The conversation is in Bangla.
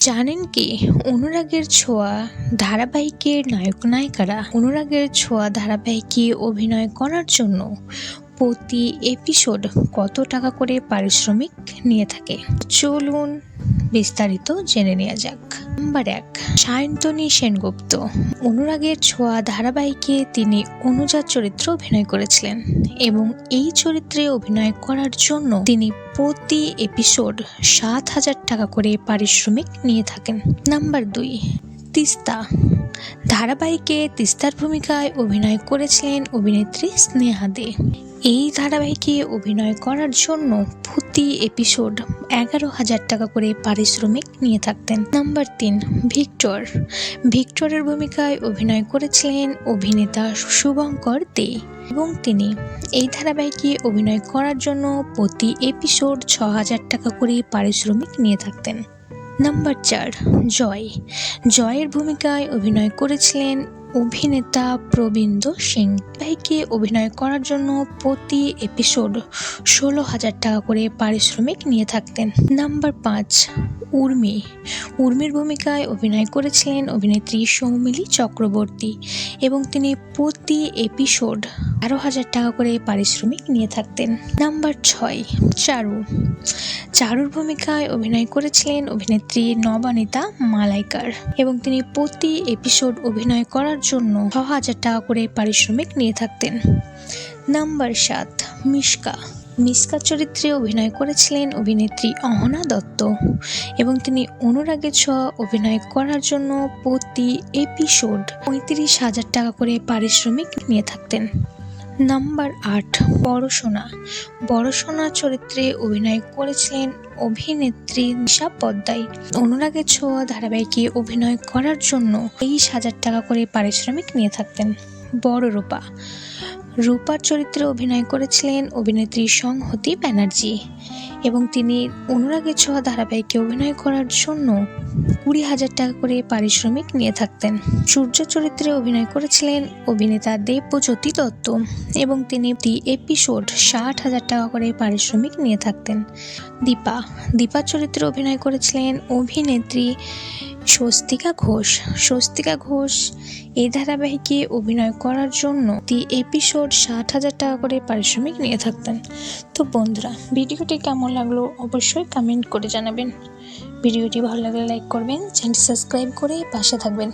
জানেন কি? অনুরাগের ছোঁয়া ধারাবাহিকের নায়ক নায়িকারা অনুরাগের ছোঁয়া ধারাবাহিকে অভিনয় করার জন্য প্রতি এপিসোড কত টাকা করে পারিশ্রমিক নিয়ে থাকে? চলুন বিস্তারিত জেনে নেওয়া যাক। নাম্বার এক, সায়ন্তনী সেনগুপ্ত। অনুরাগের ছোঁয়া ধারাবাহিকে তিনি অনুজাত চরিত্র অভিনয় করেছিলেন এবং এই চরিত্রে অভিনয় করার জন্য তিনি প্রতি এপিসোড সাত হাজার টাকা করে পারিশ্রমিক নিয়ে থাকেন। নাম্বার দুই, তিস্তা। ধারাবাহিকে তিস্তার ভূমিকায় অভিনয় করেছিলেন অভিনেত্রী স্নেহা দে। এই ধারাবাহিকে অভিনয় করার জন্য প্রতি এপিসোড এগারো হাজার টাকা করে পারিশ্রমিক নিয়ে থাকতেন। নাম্বার তিন, ভিক্টর। ভিক্টরের ভূমিকায় অভিনয় করেছিলেন অভিনেতা শুভঙ্কর দে এবং তিনি। এই ধারাবাহিকে অভিনয় করার জন্য প্রতি এপিসোড ছ হাজার টাকা করে পারিশ্রমিক নিয়ে থাকতেন। নাম্বার চার, জয়। জয়ের ভূমিকায় অভিনয় করেছিলেন অভিনেতা প্রবীন্দ্র সিং। ভাইকে অভিনয় করার জন্য প্রতি এপিসোড ষোলো হাজার টাকা করে পারিশ্রমিক নিয়ে থাকতেন। নাম্বার পাঁচ, উর্মি। উর্মির ভূমিকায় অভিনয় করেছিলেন অভিনেত্রী সৌমিলি চক্রবর্তী এবং তিনি প্রতি এপিসোড বারো হাজার টাকা করে পারিশ্রমিক নিয়ে থাকতেন। নাম্বার ছয়, চারু। চারুর ভূমিকায় অভিনয় করেছিলেন অভিনেত্রী নবানিতা মালাইকার এবং তিনি প্রতি এপিসোড অভিনয় করার জন্য ছ হাজার টাকা করে পারিশ্রমিক নিয়ে থাকতেন। নাম্বার সাত, মিশকা। মিশকা চরিত্রে অভিনয় করেছিলেন অভিনেত্রী অহনা দত্ত এবং তিনি অনুরাগের ছোঁয়া অভিনয় করার জন্য প্রতি এপিসোড পঁয়ত্রিশ হাজার টাকা করে পারিশ্রমিক নিয়ে থাকতেন। নাম্বার আট, বড়সোনা। বড়সোনা চরিত্রে অভিনয় করেছিলেন অভিনেত্রী নিশা পদ্মাই অনুরাগের ছোঁয়া ধারাবাহিকে অভিনয় করার জন্য তেইশ হাজার টাকা করে পারিশ্রমিক নিয়ে থাকতেন। বড় রূপা রূপার চরিত্রে অভিনয় করেছিলেন অভিনেত্রী সংহতি ব্যানার্জি এবং তিনি অনুরাগের ছোঁয়া ধারাবাহিকে অভিনয় করার জন্য কুড়ি হাজার টাকা করে পারিশ্রমিক নিয়ে থাকতেন। সূর্য চরিত্রে অভিনয় করেছিলেন অভিনেতা দেবজ্যোতি দত্ত এবং তিনি প্রতি এপিসোড ষাট হাজার টাকা করে পারিশ্রমিক নিয়ে থাকতেন। দীপা দীপার চরিত্রে অভিনয় করেছিলেন অভিনেত্রী স্বস্তিকা ঘোষ। স্বস্তিকা ঘোষ এই ধারাবাহিকে অভিনয় করার জন্য প্রতি এপিসোড ষাট হাজার টাকা করে পারিশ্রমিক নিয়ে থাকতেন। তো বন্ধুরা, ভিডিওটি কেমন লাগল অবশ্যই কমেন্ট করে জানাবেন। ভিডিওটি ভালো লাগলে লাইক করবেন চ্যানেল সাবস্ক্রাইব করে পাশে থাকবেন।